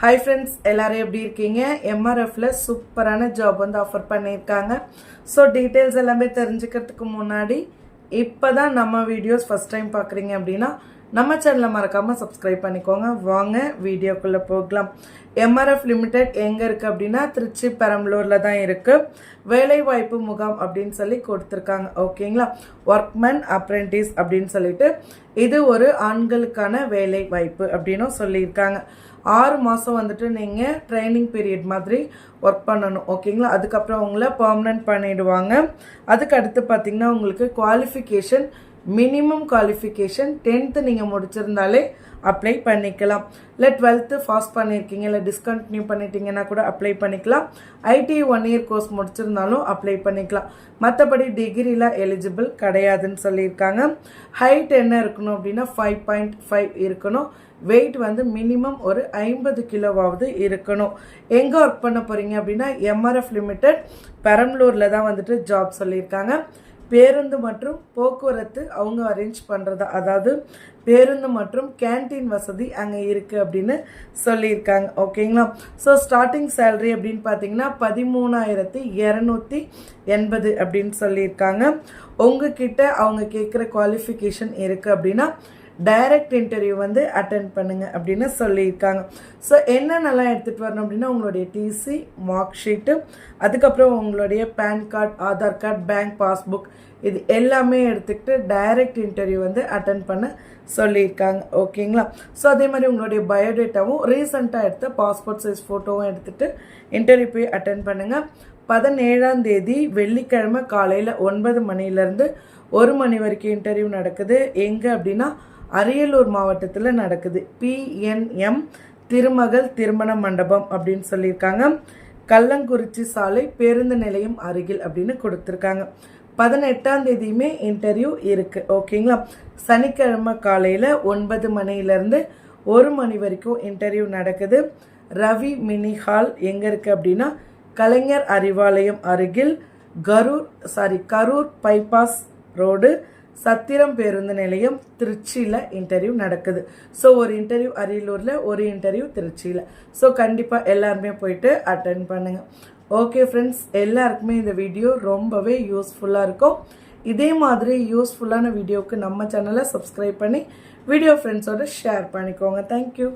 Hi friends எல்லாரும் எப்படி இருக்கீங்க? எம்ஆர்எஃப்ல சூப்பரான ஜாப் வந்து ஆஃபர் பண்ணியிருக்காங்க. ஸோ டீட்டெயில்ஸ் எல்லாமே தெரிஞ்சுக்கிறதுக்கு முன்னாடி இப்போ தான் நம்ம வீடியோஸ் ஃபஸ்ட் டைம் பார்க்குறீங்க அப்படின்னா நம்ம சேனலை மறக்காமல் சப்ஸ்கிரைப் பண்ணிக்கோங்க. வாங்க வீடியோக்குள்ளே போகலாம். எம்ஆர்எஃப் லிமிடெட் எங்கே இருக்குது அப்படின்னா திருச்சி பெரம்பலூரில் தான் இருக்குது வேலைவாய்ப்பு முகாம் அப்படின்னு சொல்லி கொடுத்துருக்காங்க. ஓகேங்களா ஒர்க்மேன் அப்ரெண்டிஸ் அப்படின்னு சொல்லிட்டு இது ஒரு ஆண்களுக்கான வேலை வாய்ப்பு அப்படின்னும் சொல்லியிருக்காங்க. ஆறு மாதம் வந்துட்டு நீங்கள் ட்ரைனிங் பீரியட் மாதிரி ஒர்க் பண்ணணும் ஓகேங்களா அதுக்கப்புறம் உங்களை பர்மனன்ட் பண்ணிவிடுவாங்க அதுக்கு அடுத்து பார்த்திங்கன்னா உங்களுக்கு குவாலிஃபிகேஷன் மினிமம் குவாலிஃபிகேஷன் டென்த்து நீங்கள் முடிச்சிருந்தாலே அப்ளை பண்ணிக்கலாம். இல்லை டுவெல்த்து பாஸ் பண்ணியிருக்கீங்க இல்லை டிஸ்கண்டினியூ பண்ணிட்டீங்கன்னா கூட அப்ளை பண்ணிக்கலாம். ஐடி ஒன் இயர் கோர்ஸ் முடிச்சிருந்தாலும் அப்ளை பண்ணிக்கலாம். மற்றபடி டிகிரிலாம் எலிஜிபிள் கிடையாதுன்னு சொல்லியிருக்காங்க. ஹைட் என்ன இருக்கணும் அப்படின்னா ஃபைவ் பாயிண்ட் ஃபைவ் இருக்கணும். வெயிட் வந்து மினிமம் ஒரு ஐம்பது கிலோவாவது இருக்கணும். எங்கே ஒர்க் பண்ண போகிறீங்க அப்படின்னா எம்ஆர்எஃப் லிமிடெட் பெரம்பலூரில் தான் வந்துட்டு ஜாப் சொல்லியிருக்காங்க. பேருந்து மற்றும் போக்குவரத்து அவங்க அரேஞ்ச் பண்ணுறதா அதாவது பேருந்து மற்றும் கேன்டீன் வசதி அங்கே இருக்குது அப்படின்னு சொல்லியிருக்காங்க. ஓகேங்களா ஸோ ஸ்டார்டிங் சேலரி அப்படின்னு பார்த்தீங்கன்னா பதிமூணாயிரத்தி இரநூத்தி எண்பது அப்படின்னு சொல்லியிருக்காங்க. உங்ககிட்ட அவங்க கேட்குற குவாலிஃபிகேஷன் இருக்குது அப்படின்னா டைரக்ட் இன்டர்வியூ வந்து அட்டன் பண்ணுங்க அப்படின்னு சொல்லியிருக்காங்க. ஸோ என்னென்னலாம் எடுத்துகிட்டு வரணும் அப்படின்னா உங்களுடைய டிசி மார்க் ஷீட்டு அதுக்கப்புறம் உங்களுடைய PAN card Aadhaar card bank passbook இது எல்லாமே எடுத்துக்கிட்டு டைரக்ட் இன்டர்வியூ வந்து அட்டன் பண்ண சொல்லியிருக்காங்க. ஓகேங்களா ஸோ அதே மாதிரி உங்களுடைய பயோடேட்டாவும் ரீசெண்டாக எடுத்த பாஸ்போர்ட் சைஸ் ஃபோட்டோவும் எடுத்துகிட்டு இன்டர்வியூ போய் அட்டன் பண்ணுங்கள் பதினேழாம் தேதி வெள்ளிக்கிழமை காலையில் ஒன்பது மணிலேருந்து ஒரு மணி வரைக்கும் இன்டர்வியூ நடக்குது. எங்கே அப்படின்னா அரியலூர் மாவட்டத்தில் நடக்குது. பிஎன்எம் திருமகள் திருமண மண்டபம் அப்படின்னு சொல்லியிருக்காங்க. கள்ளங்குறிச்சி சாலை பேருந்து நிலையம் அருகில் அப்படின்னு கொடுத்துருக்காங்க. பதினெட்டாம் தேதியுமே இன்டர்வியூ இருக்குது ஓகேங்களா சனிக்கிழமை காலையில் ஒன்பது மணிலேருந்து ஒரு மணி வரைக்கும் இன்டர்வியூ நடக்குது. ரவி மினி ஹால் எங்கே இருக்குது அப்படின்னா கலைஞர் அறிவாலயம் அருகில் Karur sorry Karur bypass road Chathiram பேருந்து நிலையம் திருச்சியில் இன்டர்வியூ நடக்குது. ஸோ ஒரு இன்டர்வியூ அரியலூரில் ஒரு இன்டர்வியூ திருச்சியில். ஸோ கண்டிப்பாக எல்லாருமே போயிட்டு அட்டன் பண்ணுங்கள் ஓகே ஃப்ரெண்ட்ஸ் எல்லாருக்குமே இந்த வீடியோ ரொம்பவே யூஸ்ஃபுல்லாக இருக்கும். இதே மாதிரி யூஸ்ஃபுல்லான வீடியோவுக்கு நம்ம சேனலை சப்ஸ்கிரைப் பண்ணி வீடியோ ஃப்ரெண்ட்ஸோட ஷேர் பண்ணிக்கோங்க. தேங்க்யூ